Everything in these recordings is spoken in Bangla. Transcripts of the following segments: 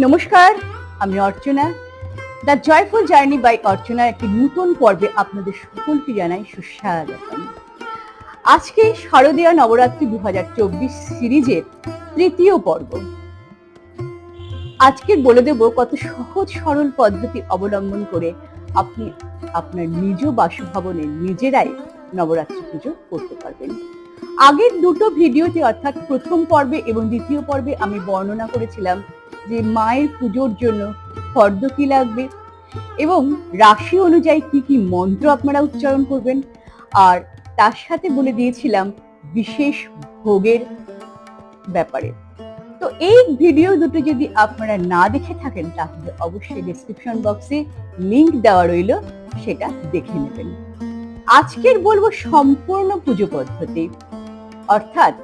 নমস্কার, আমি Archana. The joyful journey by অর্চনার একটি নতুন পর্বে আপনাদের সকলকে জানাই সুস্বাগতম। আজকে শারদীয় নবরাত্রি দু সিরিজের তৃতীয় পর্ব। আজকে বলে দেব কত সহজ সরল পদ্ধতি অবলম্বন করে আপনি আপনার নিজ বাসভবনে নিজেরাই নবরাত্রি পুজো করতে পারবেন। আগের দুটো ভিডিওতে অর্থাৎ প্রথম পর্বে এবং দ্বিতীয় পর্বে আমি বর্ণনা করেছিলাম যে মায়ের পুজোর জন্য ফর্দ কি লাগবে? এবং রাশি অনুযায়ী কি কি মন্ত্র আপনারা উচ্চারণ করবেন? আর তার সাথে বলে দিয়েছিলাম বিশেষ ভোগের ব্যাপারে। তো এই ভিডিও দুটো যদি আপনারা না দেখে থাকেন, তাহলে অবশ্যই ডেসক্রিপশন বক্সে লিংক দেওয়া রইল, সেটা দেখে নেবেন। আজকের বলব সম্পূর্ণ পুজো পদ্ধতি। অর্থাৎ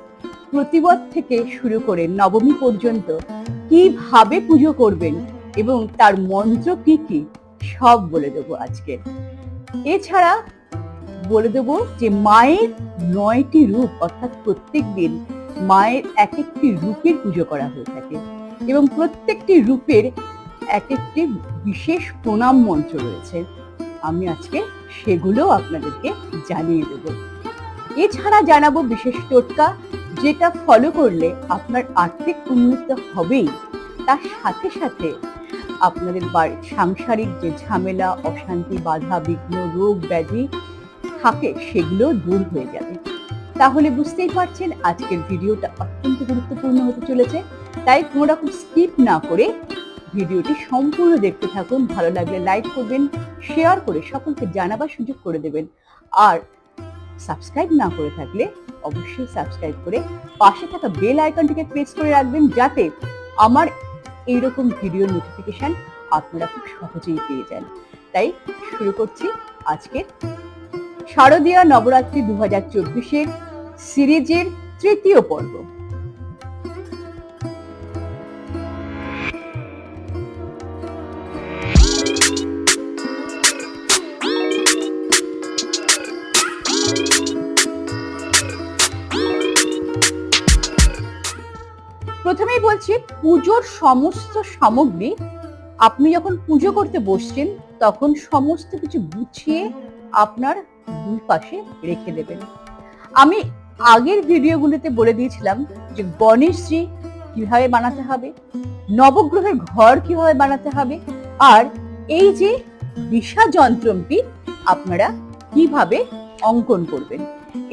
প্রতিবদ থেকে শুরু করে নবমী পর্যন্ত কীভাবে পুজো করবেন এবং তার মন্ত্র কি কি, সব বলে দেবো আজকে। এছাড়া বলে দেবো যে মায়ের নয়টি রূপ, অর্থাৎ প্রত্যেক দিন মায়ের এক একটি রূপের পুজো করা হয়ে থাকে এবং প্রত্যেকটি রূপের এক একটি বিশেষ প্রণাম মন্ত্র রয়েছে। আমি আজকে সেগুলো আপনাদেরকে জানিয়ে দেব। এছাড়া জানাব বিশেষ টোটকা যেটা ফলো করলে আপনার আর্থিক উন্নতি হবেই। তার সাথে সাথে আপনাদের সাংসারিক যে ঝামেলা, অশান্তি, বাধা, বিঘ্ন, রোগ, ব্যাধি থাকে, সেগুলো দূর হয়ে যাবে। তাহলে বুঝতেই পারছেন আজকের ভিডিওটা অত্যন্ত গুরুত্বপূর্ণ হতে চলেছে। তাই কোনো রকম স্কিপ না করে ভিডিওটি সম্পূর্ণ দেখতে থাকুন। ভালো লাগলে লাইক করবেন শেয়ার করে সকলকে জানাবার সুযোগ করে দেবেন। আর সাবস্ক্রাইব না করে থাকলে অবশ্যই সাবস্ক্রাইব করে পাশে থাকা বেল আইকনটিকে প্রেস করে রাখবেন যাতে আমার এইরকম ভিডিও নোটিফিকেশন আপনারা খুব সহজেই পেয়ে যান। তাই শুরু করছি আজকের শারদীয় নবরাত্রি দু হাজার চব্বিশের সিরিজের তৃতীয় পর্ব। প্রথমেই বলছি, পুজোর সমস্ত সামগ্রী আপনি যখন পুজো করতে বসছেন, তখন সমস্ত কিছু গুছিয়ে আপনার দুই পাশে রেখে দেবেন। আমি আগের ভিডিওগুলোতে বলে দিয়েছিলাম যে গণেশজি কীভাবে বানাতে হবে, নবগ্রহের ঘর কীভাবে বানাতে হবে, আর এই যে বিষা যন্ত্রমটি আপনারা কীভাবে অঙ্কন করবেন।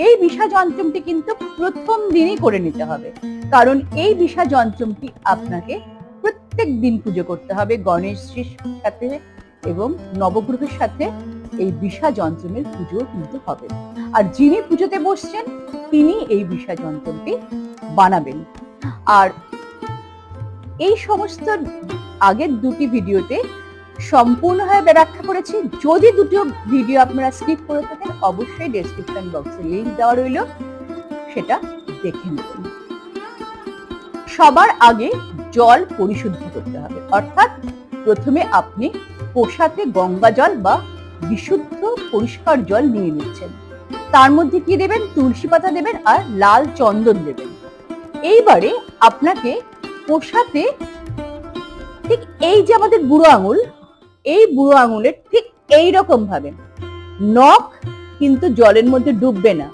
এই বিষা যন্ত্রমটি কিন্তু প্রথম দিনই করে নিতে হবে। কারণ এই বিষা যন্ত্রমটি আপনাকে প্রত্যেক দিন পুজো করতে হবে গণেশজির সাথে এবং নবগ্রহের সাথে এই বিষা যন্ত্রমের পুজো কিন্তু হবে। আর যিনি পুজোতে বসছেন, তিনি এই বিষা যন্ত্রমটি বানাবেন। আর এই সমস্ত আগের দুটি ভিডিওতে সম্পূর্ণভাবে ব্যাখ্যা করেছি। যদি দুটো ভিডিও আপনারা স্কিপ করে থাকেন, অবশ্যই ডেসক্রিপশন বক্সে লিংক দেওয়া রইল। সেটা দেখে নেবেন। সবার আগে জল পরিশুদ্ধ করতে হবে। অর্থাৎ প্রথমে আপনি পোষাতে গঙ্গা জল বা বিশুদ্ধ পরিষ্কার জল নিয়ে নিচ্ছেন। তার মধ্যে কি দেবেন? তুলসী পাতা দেবেন আর লাল চন্দন দেবেন। এইবারে আপনাকে পোষাতে ঠিক এই যে আমাদের বুড়ো আঙুল এই বুড়ো আঙুলের ঠিক এই রকম ভাবে। নখ কিন্তু জলের মধ্যে ডুববে না।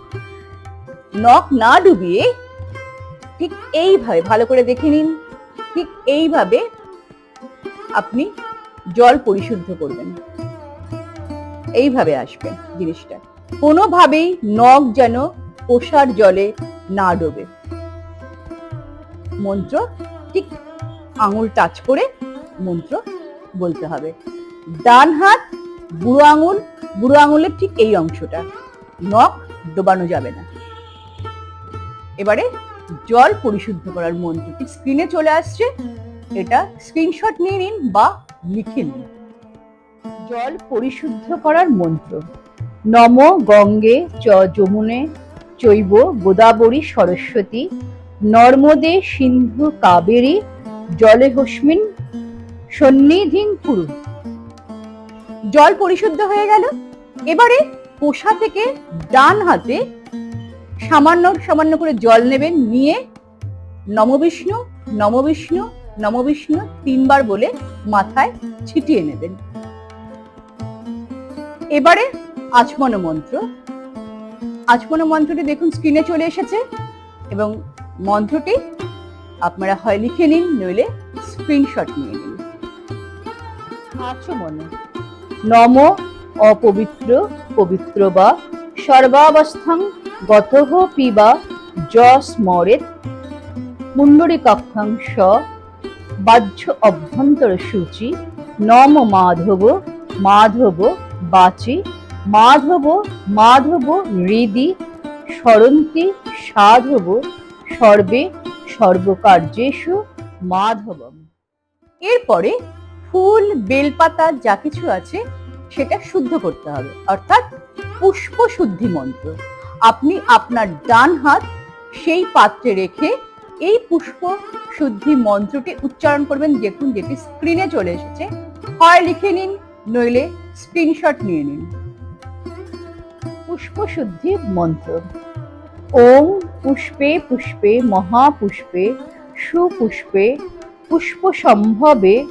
নখ না ডুবিয়ে ঠিক এইভাবে, ভালো করে দেখে নিন, ঠিক এইভাবে আপনি জল পরিশুদ্ধ করবেন। এইভাবে আসবে জিনিসটা। কোনোভাবেই নখ যেন পোষার জলে না ডোবে। মন্ত্র ঠিক আঙুল টাচ করে মন্ত্র বলতে হবে। ডান হাত, বুড়ো আঙুল, বুড়ো আঙুলের ঠিক এই অংশটা। নখ ডোবানো যাবে না। এবারে জল পরিশুদ্ধ করার মন্ত্রটি স্ক্রিনে চলে আসছে। এটা স্ক্রিনশট নিয়ে নিন বা লিখে নিন। জল পরিশুদ্ধ করার মন্ত্র। নম গঙ্গে চ যমুনে চৈব গোদাবরী সরস্বতী নর্মদে সিন্ধু কাবেরী জলে হস্মিন সন্নিধিং কুরু। জল পরিশুদ্ধ হয়ে গেল। এবারে পোষা থেকে ডান হাতে সামান্য সামান্য করে জল নেবেন, নিয়ে নমবিষ্ণু নমবিষ্ণু নমবিষ্ণু তিনবার বলে মাথায় ছিটিয়ে নেবেন। এবারে আচমন মন্ত্র। আচমন মন্ত্রটি দেখুন স্ক্রিনে চলে এসেছে এবং মন্ত্রটি আপনারা হয় লিখে নিন, নইলে স্ক্রিনশট নিয়ে নিন। আচমন নম অপবিত্র পবিত্র বা সর্বাবস্থাং গতহ পিবা য স্মরেত পুণ্ডরিকাক্ষাং স বাহ্য অভ্যন্তর সূচি নম মাধব মাধব বাচি মাধব মাধব হৃদি স্মরন্তি সাধব সর্বে সর্বকার্যেষু মাধবম। এরপরে ফুল, বেলপাতা যা কিছু আছে সেটা শুদ্ধ করতে হবে। অর্থাৎ পুষ্প শুদ্ধি মন্ত্র। আপনি আপনার ডান হাত সেই পাত্রে রেখে এই পুষ্প শুদ্ধি মন্ত্রটি উচ্চারণ করবেন। দেখুন, যেটি স্ক্রিনে চলে এসেছে। হয় লিখে নিন, নইলে স্ক্রিনশট নিয়ে নিন। পুষ্প শুদ্ধি মন্ত্র। ওম পুষ্পে পুষ্পে মহাপুষ্পে সুপুষ্পে পুষ্প সম্ভবে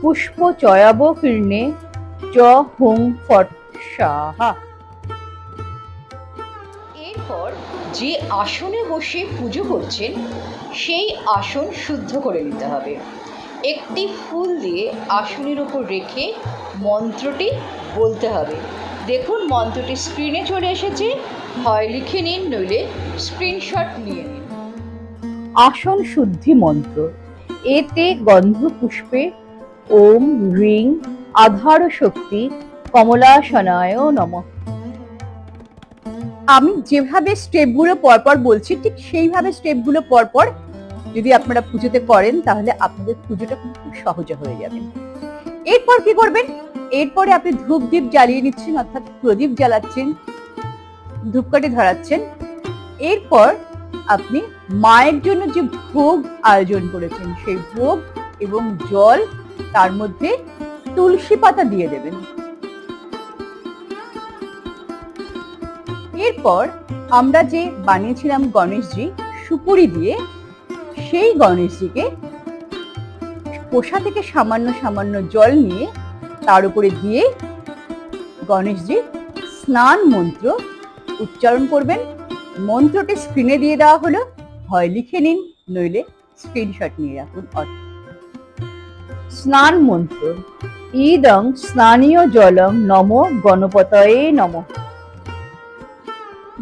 পুষ্প চয়াবকীর্ণে চ হুং ফট সাহা। এরপর যে আসনে বসে পুজো করছেন, সেই আসন শুদ্ধ করে নিতে হবে। একটি ফুল দিয়ে আসনের ওপর রেখে মন্ত্রটি বলতে হবে। দেখুন, মন্ত্রটি স্ক্রিনে চলে এসেছে। হয় লিখে নিন, নইলে স্ক্রিনশট নিয়ে নিন। আসন শুদ্ধি মন্ত্র। এতে গন্ধ পুষ্পে ওম রিং আধার শক্তি কমলাসনায় নম। আমি যেভাবে স্টেপগুলো পরপর বলছি, ঠিক সেইভাবে স্টেপগুলো পরপর যদি আপনারা পুজোতে করেন, তাহলে আপনাদের পুজোটা খুব সহজে হয়ে যাবে। এরপর কি করবেন? এরপরে আপনি ধূপ দ্বীপ জ্বালিয়ে নিচ্ছেন, অর্থাৎ প্রদীপ জ্বালাচ্ছেন, ধূপকাঠি ধরাচ্ছেন। এরপর আপনি মায়ের জন্য যে ভোগ আয়োজন করেছেন, সেই ভোগ এবং জল তার মধ্যে তুলসী পাতা দিয়ে দেবেন। এরপর আমরা যে বানিয়েছিলাম গণেশজি সুপুরি দিয়ে, সেই গণেশজিকে কোষা থেকে সামান্য সামান্য জল নিয়ে তার উপরে দিয়ে গণেশজি স্নান মন্ত্র উচ্চারণ করবেন। মন্ত্রটি স্ক্রিনে দিয়ে দেওয়া হলো, হয় লিখে নিন, নইলে স্ক্রিনশট নিয়ে রাখুন। অর্থাৎ স্নান মন্ত্র ইদং স্নানীয় জলং নম গণপতয়ে নম।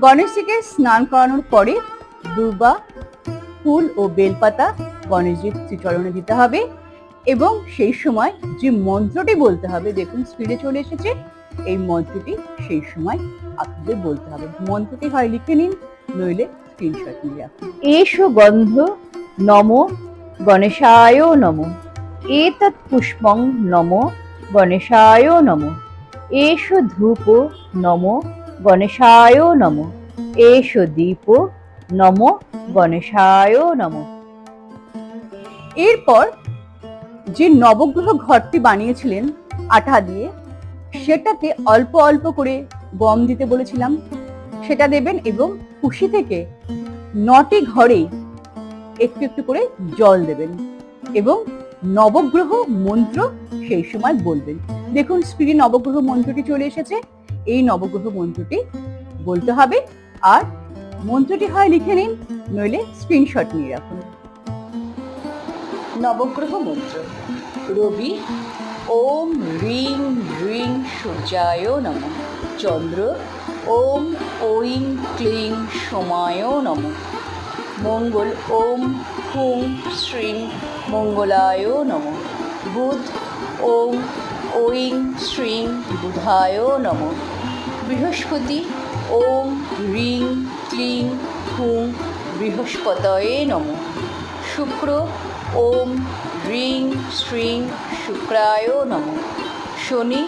গণেশজিকে স্নান করানোর পরে দুর্বা ফুল ও বেলপাতা গণেশজির শ্রীচরণে দিতে হবে এবং সেই সময় যে মন্ত্রটি বলতে হবে, দেখুন স্ক্রিনে চলে এসেছে, এই মন্ত্রটি সেই সময় আপনাদের বলতে হবে। মন্ত্রটি হয় লিখে নিন, নইলে স্ক্রিনশট নিয়ে রাখুন এসো গন্ধ, নম, গণেশায় নম। এতৎ পুষ্পং নম গণেশায় নম এসো ধূপ নম গণেশায় নম এসো দীপ নম গণেশায় নম এরপর যে নবগ্রহ ঘরটি বানিয়েছিলেন আঠা দিয়ে সেটাতে অল্প অল্প করে গম দিতে বলেছিলাম। সেটা দেবেন এবং খুশি থেকে নটি ঘরে একটু একটু করে জল দেবেন এবং নবগ্রহ মন্ত্র সেই সময় বলবেন। দেখুন স্ক্রিনে নবগ্রহ মন্ত্রটি চলে এসেছে। এই নবগ্রহ মন্ত্রটি বলতে হবে। আর মন্ত্রটি হয় লিখে নিন, নইলে স্ক্রিনশট নিয়ে রাখুন। নবগ্রহ মন্ত্র, রবি, ওম রিং রিং সূর্যায় নম। চন্দ্র, ওম ঐং ক্লিং সোমায় নম। মঙ্গল, ওম হুং শ্রীং মঙ্গলায় নম। বুধ ওং ঐং, শ্রীং, বুধায় নম। বৃহস্পতি ওং রিং, ক্লিং, হুং, বৃহস্পতয়ে নম। শুক্র, ওম, রিং, শ্রীং, শুক্রায় নম। শনি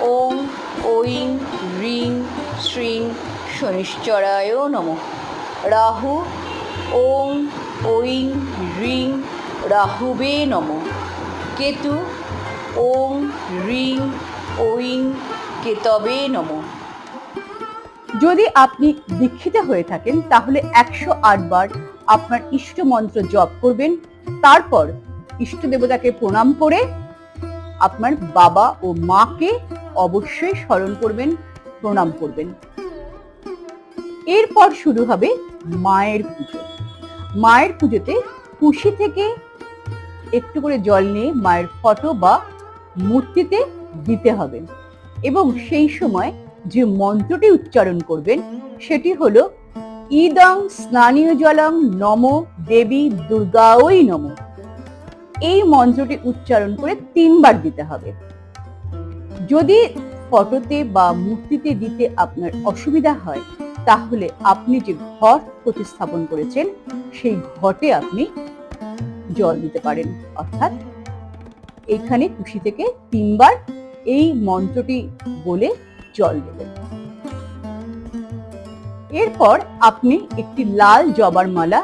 ওং ঐং, রিং, শ্রীং, শনিশ্চরায় নম। রাহু, ওম, ঐং, রিং রাহুবে নম। কেতু ওং রিং ঐং কেতবে নম। যদি আপনি দীক্ষিত হয়ে থাকেন, তাহলে একশো আট বার আপনার ইষ্ট মন্ত্র জপ করবেন। তারপর ইষ্ট দেবতাকে প্রণাম করে আপনার বাবা ও মাকে অবশ্যই স্মরণ করবেন, প্রণাম করবেন। এরপর শুরু হবে মায়ের পুজো। মায়ের পুজোতে খুশি থেকে একটু করে জল নিয়ে মায়ের ফটো বা মূর্তিতে দিতে হবে। এবং সেই সময় যে মন্ত্রটি উচ্চারণ করবেন, সেটি হলো ইদং স্নানীয় জলং নম দেবী দুর্গাওই নম। এই মন্ত্রটি উচ্চারণ করে তিনবার দিতে হবে। যদি ফটোতে বা মূর্তিতে দিতে আপনার অসুবিধা হয়, তাহলে আপনি যে ঘট প্রতিস্থাপন করেছেন, সেই ঘটে আপনি জল দিতে পারেন। অর্থাৎ এখানে খুশি থেকে তিনবার এই মন্ত্রটি বলে জল দেবেন। এরপর আপনি একটি লাল জবার মালা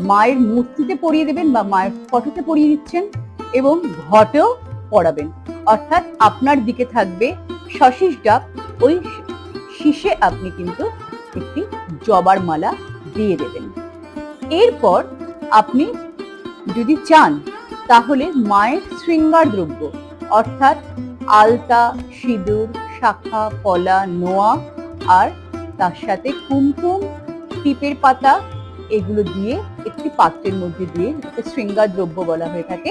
মায়ের মূর্তিতে পরিয়ে দেবেন বা মায়ের ফটোতে পরিয়ে দিচ্ছেন এবং ঘটেও পড়াবেন। অর্থাৎ আপনার দিকে থাকবে শশীষ ডাব। ওই শীষে আপনি কিন্তু একটি জবার মালা দিয়ে দেবেন। এরপর আপনি যদি চান, তাহলে মায়ের শৃঙ্গার দ্রব্য, অর্থাৎ আলতা, সিঁদুর, শাখা, কলা, নোয়া আর তার সাথে কুমকুম টিপের পাতা, এগুলো দিয়ে একটি পাত্রের মধ্যে দিয়ে যেটাকে শৃঙ্গার দ্রব্য বলা হয়ে থাকে।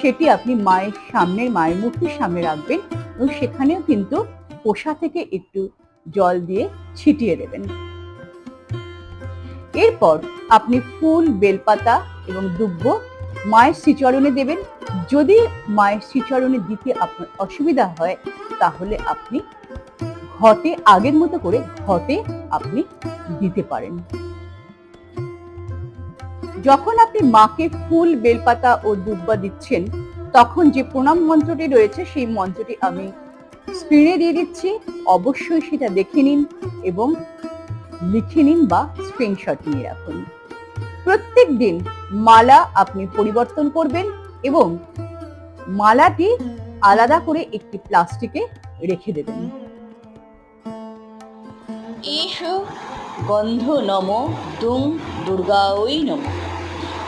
সেটি আপনি মায়ের সামনে মায়ের মূর্তির সামনে রাখবেন এবং সেখানেও কিন্তু পোষা থেকে একটু জল দিয়ে ছিটিয়ে দেবেন। এরপর আপনি ফুল, বেলপাতা এবং দুব্ব মায়ের শ্রীচরণে দেবেন। যদি মায়ের শ্রীচরণে দিতে আপনার অসুবিধা হয়, তাহলে আপনি ঘটে, আগের মতো করে ঘটে আপনি দিতে পারেন। যখন আপনি মাকে ফুল, বেলপাতা ও দুব্বা দিচ্ছেন, তখন যে প্রণাম মন্ত্রটি রয়েছে, সেই মন্ত্রটি আমি স্ক্রিনে দিয়ে দিচ্ছি। অবশ্যই সেটা দেখে নিন এবং লিখে নিন বা স্ক্রিনশট নিয়ে রাখুন। প্রত্যেক দিন মালা আপনি পরিবর্তন করবেন এবং মালাটি আলাদা করে একটি প্লাস্টিকে রেখে দেবেন। এষু গন্ধ নম দুং দুর্গাঐ নম।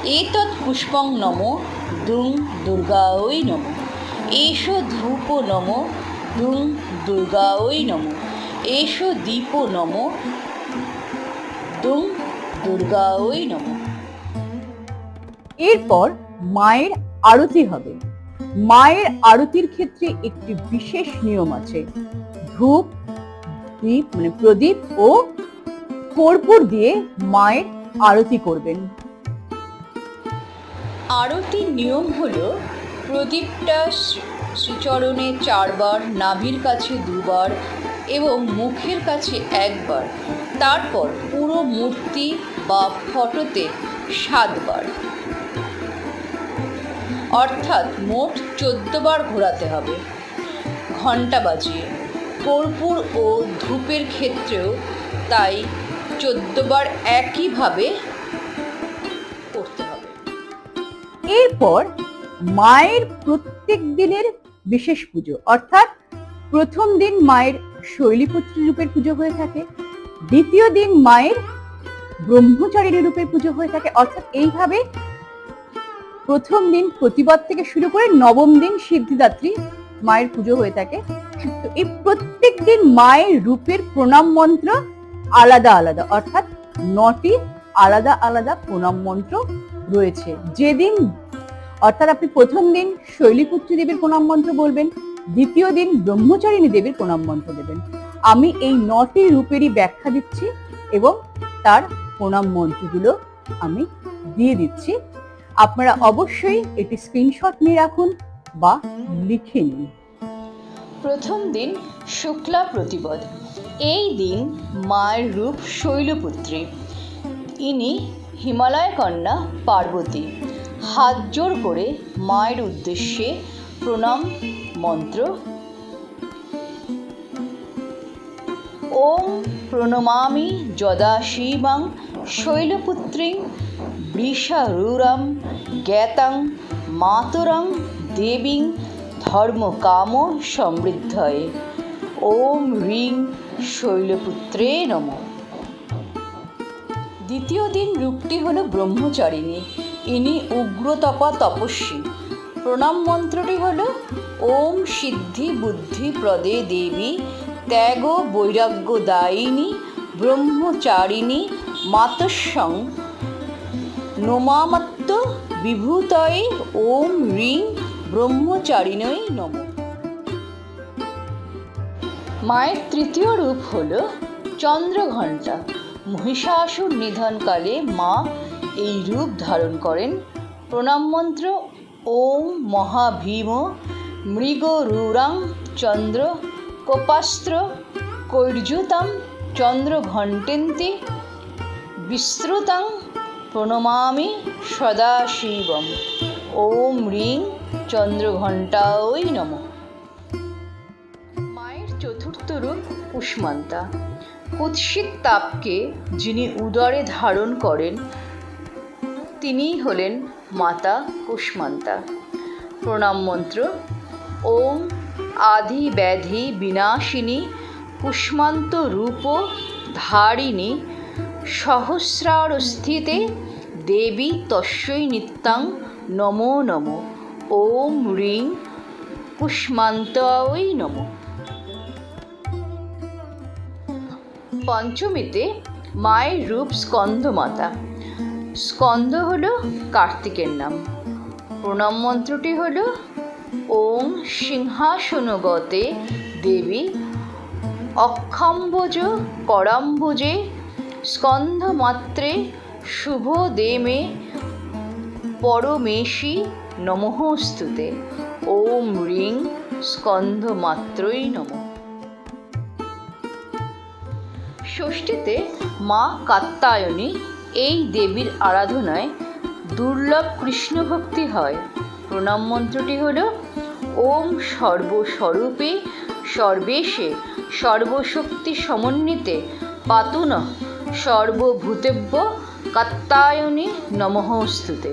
এতৎ পুষ্পং নম দুং দুর্গাঐ নম। এষু ধূপ নম দুং দুর্গাঐ নম। এষু দীপ নম দুং দুর্গাঐ নম। এরপর মায়ের আরতি হবে। মায়ের আরতির ক্ষেত্রে একটি বিশেষ নিয়ম আছে। ধূপ দীপ মানে প্রদীপ ও কর্পূর দিয়ে মায়ের আরতি করবেন। আরতির নিয়ম হলো প্রদীপটা শ্রী- শ্রীচরণে চারবার নাভির কাছে দুবার এবং মুখের কাছে একবার। তারপর পুরো মূর্তি বা ফটোতে সাতবার। অর্থাৎ মোট চোদ্দ বার ঘোরাতে হবে। ঘণ্টা বাজিয়ে। কর্পূর ও ধূপের ক্ষেত্রেও তাই চোদ্দবার একইভাবে করতে হবে। এরপর মায়ের প্রত্যেক দিনের বিশেষ পুজো, অর্থাৎ প্রথম দিন মায়ের শৈলীপুত্রী রূপের পুজো হয়ে থাকে। দ্বিতীয় দিন মায়ের ব্রহ্মচারিণী রূপের পুজো হয়ে থাকে। অর্থাৎ এইভাবে প্রথম দিন প্রতিবাদ থেকে শুরু করে নবম দিন সিদ্ধিদাত্রী মায়ের পুজো হয়ে থাকে। এই প্রত্যেক দিন মায়ের রূপের প্রণাম মন্ত্র আলাদা আলাদা, অর্থাৎ নটি আলাদা আলাদা প্রণাম মন্ত্র রয়েছে। যেদিন, অর্থাৎ আপনি প্রথম দিন শৈলীপুত্রী দেবীর প্রণাম মন্ত্র বলবেন, দ্বিতীয় দিন ব্রহ্মচারিণী দেবীর প্রণাম মন্ত্র দেবেন। আমি এই নটি রূপেরই ব্যাখ্যা দিচ্ছি এবং তার প্রণাম মন্ত্রগুলো আমি দিয়ে দিচ্ছি। আপনারা অবশ্যই এটি স্ক্রিনশট নিয়ে রাখুন বা লিখে নিন। প্রথম দিন শুক্লা প্রতিপদ। এই দিন মায়ের রূপ শৈলপুত্রী। ইনি হিমালয় কন্যা পার্বতী। হাত জোর করে মায়ের উদ্দেশ্যে প্রণাম মন্ত্র ওম প্রণমামি যদা শিবাং শৈলপুত্রীং বৃষারূরম জ্ঞাতাং মাতরং দেবীং ধর্মকাম সমৃদ্ধয়ে। ওম রিং শৈলপুত্রে নম। দ্বিতীয় দিন রূপটি হল ব্রহ্মচারিণী, ইনি উগ্রতপা তপস্বী প্রণাম মন্ত্রটি হল, ওম সিদ্ধি বুদ্ধি প্রদে দেবী ত্যাগ বৈরাগ্য দায়িনী, ব্রহ্মচারিণী মাতস্বং নোমামত্ত বিভূতয়ে ওম রিং ব্রহ্মচারিণই নম। মায়ের তৃতীয় রূপ হল চন্দ্রঘণ্টা। মহিষাসুর নিধনকালে মা এই রূপ ধারণ করেন। প্রণাম মন্ত্র, ওম মহাভীম, মৃগরুরাং চন্দ্র কোপাস্ত্র, কৈর্যুতাম, চন্দ্রঘণ্টেন্তি, বিস্তৃতাং প্রণমামি সদাশিবম। ওম রিং চন্দ্রঘণ্টায় নমঃ। মায়ের চতুর্থ রূপ কুষ্মান্তা। কুৎসিত তাপকে যিনি উদরে ধারণ করেন, তিনিই হলেন মাতা কুষ্মান্তা। প্রণাম মন্ত্র, ওম আদি ব্যাধি বিনাশিনী, কুষ্মান্ত রূপ ধারিণী, সহস্রারস্থিতে দেবী তস্যৈ নিত্যাং নমো নমো। ওম রিং কুষ্মান্তয় নমঃ। পঞ্চমীতে মায়ের রূপ স্কন্দমাতা স্কন্দ হল কার্তিকের নাম। প্রণাম মন্ত্রটি হল ওম সিংহাসনগতে দেবী অক্ষাম্বজ করাম্বুজে স্কন্ধমাত্রে শুভ দেমে পরমেশী নমঃস্তুতে। ওম রিং স্কন্ধমাত্রই নমঃ। ষষ্ঠীতে মা কাত্তায়নী এই দেবীর আরাধনায় দুর্লভ কৃষ্ণ ভক্তি হয়। প্রণাম মন্ত্রটি হল ওম সর্বস্বরূপে সর্বেশে সর্বশক্তি সমন্বিতে পাতুন সর্বভূতেব্য কাত্তায়নী নমঃস্তুতে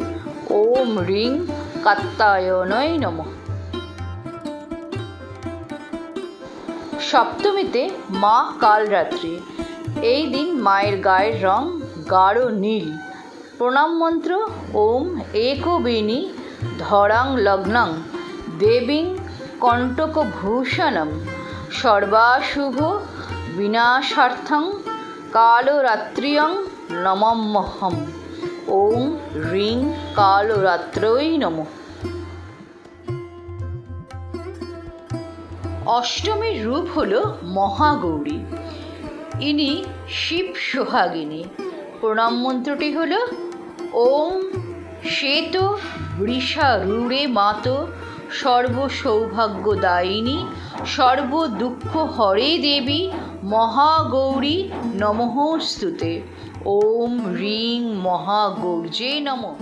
ওম রিং কাত্তায়নয় নমঃ। সপ্তমীতে মা কালরাত্রি। এই দিন মায়ের গায়ের রং গাঢ় নীল। প্রণাম মন্ত্র ওম একবিনী ধরাং লগ্নং দেবীং কণ্টকভূষণম। সর্বাশুভ বিনাশার্থং কালরাত্রিয়ং নমম্মহম ওম রিং কালরাত্রই নমঃ। অষ্টমীর রূপ হল মহাগৌরী। ইনি শিব সোহাগিনী। প্রণাম মন্ত্রটি হল ওম শ্বেত বৃষা রূঢ়ে মাত সর্বসৌভাগ্যদায়িনী সর্বদুঃখ হরে দেবী, মহাগৌরী নমঃস্তুতে ওম রিং মহাগৌর্যে নমঃ।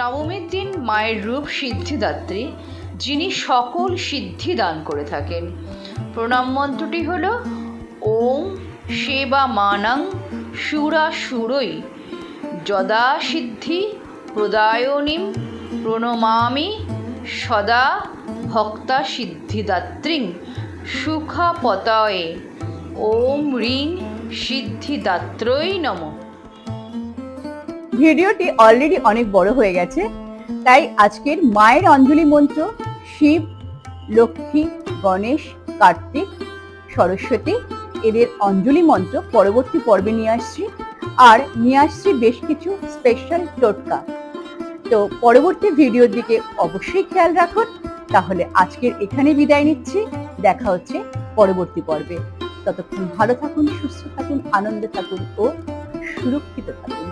নবমীর দিন মায়ের রূপ সিদ্ধিদাত্রী, যিনি সকল সিদ্ধি দান করে থাকেন। প্রণাম মন্ত্রটি হল, ওম সেবা মানাং সুরা সুরই যদা সিদ্ধি প্রদায়নীম প্রণমামি সদা ভক্তা সিদ্ধিদাত্রীং সুখাপতয়ে। ওম রিং সিদ্ধিদাত্রই নমঃ। ভিডিওটি অলরেডি অনেক বড় হয়ে গেছে, তাই আজকের মায়ের অঞ্জলি মন্ত্র শিব, লক্ষ্মী, গণেশ, কার্তিক, সরস্বতী, এদের অঞ্জলি মন্ত্র পরবর্তী পর্বে নিয়ে আসছি। আর নিয়ে আসছি বেশ কিছু স্পেশাল টোটকা। তো পরবর্তী ভিডিওর দিকে অবশ্যই খেয়াল রাখুন। তাহলে আজকের এখানে বিদায় নিচ্ছি। দেখা হচ্ছে পরবর্তী পর্বে। ততক্ষণ ভালো থাকুন, সুস্থ থাকুন, আনন্দে থাকুন ও সুরক্ষিত থাকুন।